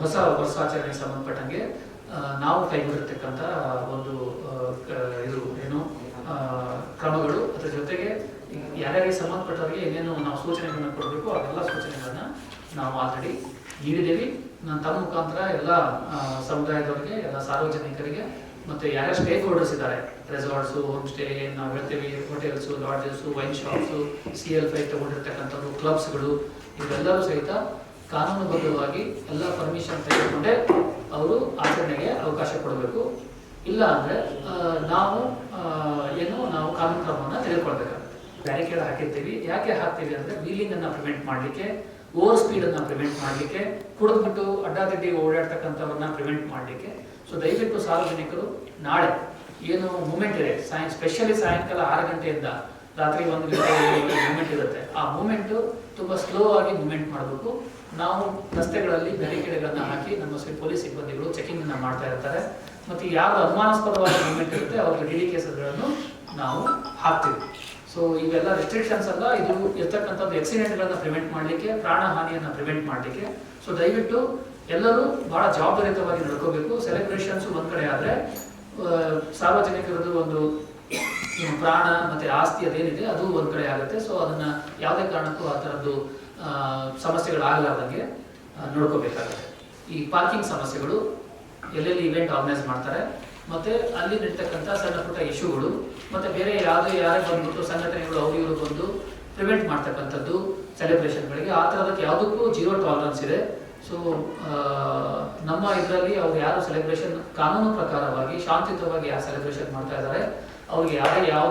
ಹೊಸ ವರ್ಷಾಚರಣೆಗೆ ಸಂಬಂಧಪಟ್ಟಂಗೆ ನಾವು ಕೈಗೊಂಡಿರ್ತಕ್ಕಂಥ ಒಂದು ಇದು, ಏನು ಕ್ರಮಗಳು, ಅದ್ರ ಜೊತೆಗೆ ಯಾರ್ಯಾರಿಗೆ ಸಂಬಂಧಪಟ್ಟವರಿಗೆ ಏನೇನು ನಾವು ಸೂಚನೆಗಳನ್ನ ಕೊಡಬೇಕು, ಅದೆಲ್ಲ ಸೂಚನೆಗಳನ್ನ ನಾವು ಆಲ್ರೆಡಿ ನೀಡಿದ್ದೀವಿ. ನಾನು ತಮ್ಮ ಮುಖಾಂತರ ಎಲ್ಲ ಸಮುದಾಯದವರಿಗೆ, ಎಲ್ಲ ಸಾರ್ವಜನಿಕರಿಗೆ, ಮತ್ತೆ ಯಾರ್ಯಾರು ಸ್ಟೇಕ್ ಹೋಲ್ಡರ್ಸ್ ಇದ್ದಾರೆ ರೆಸಾರ್ಟ್ಸು ಹೋಮ್ ಸ್ಟೇ ನಾವು ಹೇಳ್ತೀವಿ hotels lodges wine shops C L five ತಗೊಂಡಿರ್ತಕ್ಕಂಥದ್ದು ಕ್ಲಬ್ಸ್ಗಳು ಇವೆಲ್ಲರೂ ಸಹಿತ ಕಾನೂನುಬದ್ಧವಾಗಿ ಎಲ್ಲ ಪರ್ಮಿಷನ್ ತೆಗೆದುಕೊಂಡೇ ಅವರು ಆಚರಣೆಗೆ ಅವಕಾಶ ಕೊಡಬೇಕು. ಇಲ್ಲ ಅಂದ್ರೆ ನಾವು ಏನು ನಾವು ಕಾನೂನು ಕ್ರಮವನ್ನು ತೆಗೆದುಕೊಳ್ಬೇಕಾಗುತ್ತೆ. ಬ್ಯಾರಿಕೇಡ್ ಹಾಕಿರ್ತೀವಿ. ಯಾಕೆ ಹಾಕ್ತೀವಿ ಅಂದ್ರೆ ವೀಲಿಂಗನ್ನು ಪ್ರಿವೆಂಟ್ ಮಾಡಲಿಕ್ಕೆ ಓವರ್ ಸ್ಪೀಡ್ ಅನ್ನ ಪ್ರಿವೆಂಟ್ ಮಾಡಲಿಕ್ಕೆ, ಕುಡಿದ್ಬಿಟ್ಟು ಅಡ್ಡಾದಿಡ್ಡಿ ಓಡಾಡ್ತಕ್ಕಂಥವ್ರನ್ನ ಪ್ರಿವೆಂಟ್ ಮಾಡಲಿಕ್ಕೆ. ಸೊ ದಯವಿಟ್ಟು ಸಾರ್ವಜನಿಕರು, ನಾಳೆ ಏನು ಮೂಮೆಂಟ್ ಇದೆ, ಸಾಯಂ ಸ್ಪೆಷಲಿ ಸಾಯಂಕಾಲ ಆರು ಗಂಟೆಯಿಂದ ರಾತ್ರಿ ಒಂದು ಗಂಟೆ ಮೂಮೆಂಟ್ ಇರುತ್ತೆ. ಆ ಮೂಮೆಂಟು ತುಂಬಾ ಸ್ಲೋ ಆಗಿ ಮೂಮೆಂಟ್ ಮಾಡಬೇಕು. ನಾವು ರಸ್ತೆಗಳಲ್ಲಿ ಬ್ಯಾರಿಕೇಡ್ಗಳನ್ನ ಹಾಕಿ ನಮ್ಮ ಪೊಲೀಸ್ ಸಿಬ್ಬಂದಿಗಳು ಚೆಕಿಂಗ್ ಅನ್ನ ಮಾಡ್ತಾ ಇರ್ತಾರೆ. ಮತ್ತೆ ಯಾರು ಅನುಮಾನಾಸ್ಪದವಾದ ಮೂಮೆಂಟ್ ಇರುತ್ತೆ, ಅವ್ರಿಗೆ ಡಿ ಡಿ ಕೇಸಸ್ಗಳನ್ನು ನಾವು ಹಾಕ್ತೀವಿ. ಸೊ ಇವೆಲ್ಲ ರೆಸ್ಟ್ರಿಕ್ಷನ್ಸ್ ಅಲ್ಲ, ಇದು ಇರ್ತಕ್ಕಂಥದ್ದು ಆಕ್ಸಿಡೆಂಟ್ಗಳನ್ನ ಪ್ರಿವೆಂಟ್ ಮಾಡಲಿಕ್ಕೆ, ಪ್ರಾಣಹಾನಿಯನ್ನು ಪ್ರಿವೆಂಟ್ ಮಾಡಲಿಕ್ಕೆ. ಸೊ ದಯವಿಟ್ಟು ಎಲ್ಲರೂ ಬಹಳ ಜವಾಬ್ದಾರಿಯುತವಾಗಿ ನಡ್ಕೋಬೇಕು. ಸೆಲೆಬ್ರೇಷನ್ಸ್ ಒಂದ್ ಕಡೆ ಆದ್ರೆ ಸಾರ್ವಜನಿಕರದ್ದು ಒಂದು ಪ್ರಾಣ ಮತ್ತೆ ಆಸ್ತಿ ಅದೇನಿದೆ, ಅದು ಒಂದು ಕಡೆ ಆಗುತ್ತೆ. ಸೊ ಅದನ್ನ ಯಾವುದೇ ಕಾರಣಕ್ಕೂ ಆ ಥರದ್ದು ಸಮಸ್ಯೆಗಳು ಸಮಸ್ಯೆಗಳಾಗಲಾರ್ದಂಗೆ ನೋಡ್ಕೋಬೇಕಾಗುತ್ತೆ. ಈ ಪಾರ್ಕಿಂಗ್ ಸಮಸ್ಯೆಗಳು, ಎಲ್ಲೆಲ್ಲಿ ಇವೆಂಟ್ ಆರ್ಗನೈಸ್ ಮಾಡ್ತಾರೆ, ಮತ್ತೆ ಅಲ್ಲಿ ನಡೀತಕ್ಕಂಥ ಸಣ್ಣ ಪುಟ್ಟ ಇಶ್ಯೂಗಳು ಮತ್ತೆ ಬೇರೆ ಯಾವುದೇ ಯಾರೇ ಬಂದ್ಬಿಟ್ಟು ಸಂಘಟನೆಗಳು, ಅವರು ಇವರು ಬಂದು ಪ್ರಿವೆಂಟ್ ಮಾಡ್ತಕ್ಕಂಥದ್ದು ಸೆಲೆಬ್ರೇಷನ್ಗಳಿಗೆ ಆ ಥರದಕ್ಕೆ ಯಾವುದಕ್ಕೂ ಜೀರೋ ಟಾಲರೆನ್ಸ್ ಇದೆ. ಸೊ ನಮ್ಮ ಇದರಲ್ಲಿ ಅವ್ರು ಯಾರು ಸೆಲೆಬ್ರೇಷನ್ ಕಾನೂನು ಪ್ರಕಾರವಾಗಿ, ಶಾಂತಿಯುತವಾಗಿ ಯಾರು ಸೆಲೆಬ್ರೇಷನ್ ಮಾಡ್ತಾ ಇದ್ದಾರೆ, ಅವ್ರಿಗೆ ಯಾರೇ ಯಾವ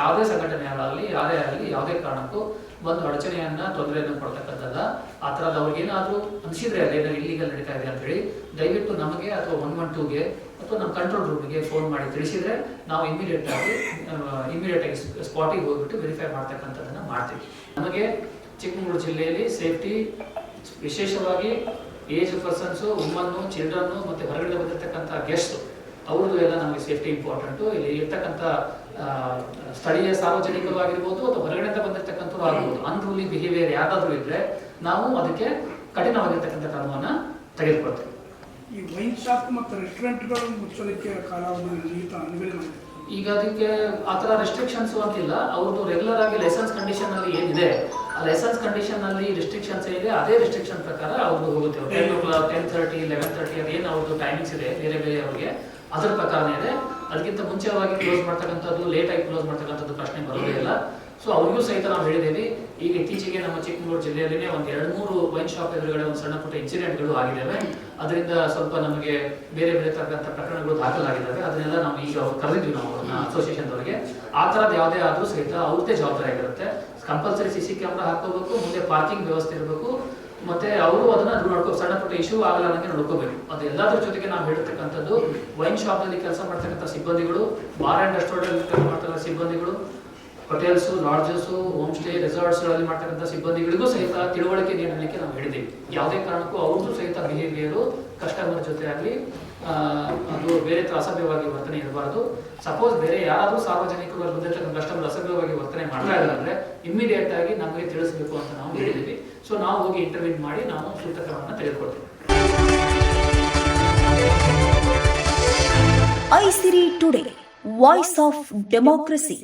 ಯಾವುದೇ ಸಂಘಟನೆಗಳಾಗಲಿ ಯಾರೇ ಆಗಲಿ, ಯಾವುದೇ ಕಾರಣಕ್ಕೂ ಒಂದು ಅಡಚಣೆಯನ್ನ, ತೊಂದರೆಯನ್ನು ಕೊಡ್ತಕ್ಕಂಥದ್ದ ಆ ಥರದ್ದು ಅವ್ರಿಗೇನಾದರೂ ಅನಿಸಿದ್ರೆ ಅದೇನೋ ಇಲ್ಲಿಗಲ್ ನಡೀತಾ ಇದೆ ಅಂತ ಹೇಳಿ ದಯವಿಟ್ಟು ನಮಗೆ ಅಥವಾ ಒನ್ ಒನ್ ಟೂಗೆ ಅಥವಾ ನಮ್ಮ ಕಂಟ್ರೋಲ್ ರೂಮ್ಗೆ ಫೋನ್ ಮಾಡಿ ತಿಳಿಸಿದ್ರೆ ನಾವು ಇಮಿಡಿಯೇಟ್ ಆಗಿ ಇಮಿಡಿಯೇಟ್ ಆಗಿ ಸ್ಪಾಟಿಗೆ ಹೋಗ್ಬಿಟ್ಟು ವೆರಿಫೈ ಮಾಡ್ತಕ್ಕಂಥದ್ದನ್ನು ಮಾಡ್ತೀವಿ. ನಮಗೆ ಚಿಕ್ಕಮಗಳೂರು ಜಿಲ್ಲೆಯಲ್ಲಿ ಸೇಫ್ಟಿ ವಿಶೇಷವಾಗಿ ಏಜ್ ಪರ್ಸನ್ಸು ವುಮನ್ನು ಚಿಲ್ಡ್ರನ್ನು ಮತ್ತೆ ಹೊರಗಡೆ ಬಂದಿರತಕ್ಕಂಥ ಗೆಸ್ಟ್ ಅವ್ರದ್ದು ಎಲ್ಲ ನಮಗೆ ಸೇಫ್ಟಿ ಇಂಪಾರ್ಟೆಂಟು ಇಲ್ಲಿ ಇರ್ತಕ್ಕಂಥ ಸ್ಥಳೀಯ ಸಾರ್ವಜನಿಕರು ಆಗಿರ್ಬೋದು ಅಥವಾ ಹೊರಗಡೆಯಿಂದ ಬಂದಿರತಕ್ಕಂಥವ್ರು ಆಗ್ಬೋದು. ಅನ್ರೂಲಿ ಬಿಹೇವಿಯರ್ ಯಾವುದಾದ್ರೂ ಇದ್ರೆ ನಾವು ಅದಕ್ಕೆ ಕಠಿಣವಾಗಿರ್ತಕ್ಕಂಥ ಕ್ರಮವನ್ನು ತೆಗೆದುಕೊಳ್ತೇವೆ. ಈ ವೈನ್ ಶಾಪ್ ಮತ್ತು ರೆಸ್ಟೋರೆಂಟ್ಗಳು ಮುಚ್ಚಲಿಕ್ಕೆ ಕಾಲಾವಧಿ ಈಗ ಅದಕ್ಕೆ ಆ ಥರ ರೆಸ್ಟ್ರಿಕ್ಷನ್ಸ್ ಅಂತಿಲ್ಲ ಅವ್ರದ್ದು ರೆಗ್ಯುಲರ್ ಆಗಿ ಲೈಸೆನ್ಸ್ ಕಂಡೀಷನ್ ಅಲ್ಲಿ ಏನಿದೆ ಲೈಸೆನ್ಸ್ ಕಂಡೀಷನ್ ಅಲ್ಲಿ ರೆಸ್ಟ್ರಿಕ್ಷನ್ಸ್ ಇದೆ ಅದೇ ರೆಸ್ಟ್ರಿಕ್ಷನ್ ಪ್ರಕಾರ ಅವ್ರದ್ದು ಹೋಗುತ್ತೆ. Ten o'clock ten thirty eleven thirty ಅದೇನು ಅವ್ರದ್ದು ಟೈಮಿಂಗ್ಸ್ ಇದೆ ಬೇರೆ ಬೇರೆ ಅವ್ರಿಗೆ. ಅದ್ರ ಪ್ರಕಾರನೇ ಇದೆ. ಅದಕ್ಕಿಂತ ಮುಂಚೆವಾಗಿ ಕ್ಲೋಸ್ ಮಾಡ್ತಕ್ಕಂಥದ್ದು ಲೇಟ್ ಆಗಿ ಕ್ಲೋಸ್ ಮಾಡ್ತಕ್ಕಂಥದ್ದು ಪ್ರಶ್ನೆ ಬರೋದೇ ಇಲ್ಲ. ಸೊ ಅವ್ರಿಗೂ ಸಹಿತ ನಾವು ಹೇಳಿದ್ದೀವಿ, ಈಗ ಇತ್ತೀಚೆಗೆ ನಮ್ಮ ಚಿಕ್ಕಮಗಳೂರು ಜಿಲ್ಲೆಯಲ್ಲಿನೇ ಒಂದು ಎರಡು ಮೂರು ವೈನ್ ಶಾಪ್ ಎದುರುಗಡೆ ಒಂದು ಸಣ್ಣ ಪುಟ್ಟ ಇನ್ಸಿಡೆಂಟ್ಗಳು ಆಗಿದ್ದಾವೆ. ಅದರಿಂದ ಸ್ವಲ್ಪ ನಮಗೆ ಬೇರೆ ಬೇರೆ ತಕ್ಕಂಥ ಪ್ರಕರಣಗಳು ದಾಖಲಾಗಿದ್ದಾವೆ. ಅದನ್ನೆಲ್ಲ ನಾವು ಈಗ ಕರೆದಿದ್ವಿ ನಾವು ಅವ್ರನ್ನ ಅಸೋಸಿಯೇಷನ್ದವರಿಗೆ ಆ ಥರದ್ದು ಯಾವುದೇ ಆದರೂ ಸಹಿತ ಅವ್ರದ್ದೇ ಜವಾಬ್ದಾರಿ ಆಗಿರುತ್ತೆ. ಕಂಪಲ್ಸರಿ ಸಿ ಸಿ ಕ್ಯಾಮ್ರಾ ಹಾಕೋಬೇಕು ಮುಂದೆ ಪಾರ್ಕಿಂಗ್ ವ್ಯವಸ್ಥೆ ಇರಬೇಕು, ಮತ್ತೆ ಅವರು ಅದನ್ನ ನೋಡ್ಕೋ, ಸಣ್ಣ ಪುಟ್ಟ ಇಶ್ಯೂ ಆಗಲಾರಂಗೆ ನೋಡ್ಕೋಬೇಕು. ಅದು ಎಲ್ಲದರ ಜೊತೆಗೆ ನಾವು ಹೇಳಿರ್ತಕ್ಕಂಥದ್ದು ವೈನ್ ಶಾಪ್ನಲ್ಲಿ ಕೆಲಸ ಮಾಡ್ತಕ್ಕಂಥ ಸಿಬ್ಬಂದಿಗಳು, ಬಾರ್ ಅಂಡ್ ರೆಸ್ಟೋರೆಂಟ್ ಕೆಲಸ ಮಾಡ್ತಕ್ಕಂಥ ಸಿಬ್ಬಂದಿಗಳು ಹೋಟೆಲ್ಸ್ ಲಾಡ್ಜಸ್ಸು ಹೋಮ್ ಸ್ಟೇ ರೆಸಾರ್ಟ್ಸ್ಗಳಲ್ಲಿ ಮಾಡ್ತಕ್ಕಂಥ ಸಿಬ್ಬಂದಿಗಳಿಗೂ ಸಹಿತ ತಿಳುವಳಿಕೆ ನೀಡಲಿಕ್ಕೆ ನಾವು ಹೇಳಿದ್ದೀವಿ. ಯಾವುದೇ ಕಾರಣಕ್ಕೂ ಅವ್ರದ್ದು ಸಹಿತ ಬಿಹೇವಿಯರು ಕಸ್ಟಮರ್ ಜೊತೆ ಆಗಲಿ ಅದು ಬೇರೆ ಅಸಭ್ಯವಾಗಿ ವರ್ತನೆ ಇರಬಾರದು. ಸಪೋಸ್ ಬೇರೆ ಯಾರಾದರೂ ಸಾರ್ವಜನಿಕರು ಬಂದಿರ್ತಕ್ಕಂಥ ಕಸ್ಟಮರ್ ಅಸಭ್ಯವಾಗಿ ವರ್ತನೆ ಮಾಡ್ತಾ ಇದ್ದಾರೆ ಅಂದ್ರೆ ಇಮಿಡಿಯೇಟ್ ಆಗಿ ನಮಗೆ ತಿಳಿಸಬೇಕು ಅಂತ ನಾವು ಹೇಳಿದ್ದೀವಿ. ಸೊ ನಾವು ಹೋಗಿ ಇಂಟರ್ವ್ಯೂ ಮಾಡಿ ನಾವು ಸೂಕ್ತ ಕ್ರಮವನ್ನು ತೆಗೆದುಕೊಳ್ತೀವಿ. Isiri today voice of democracy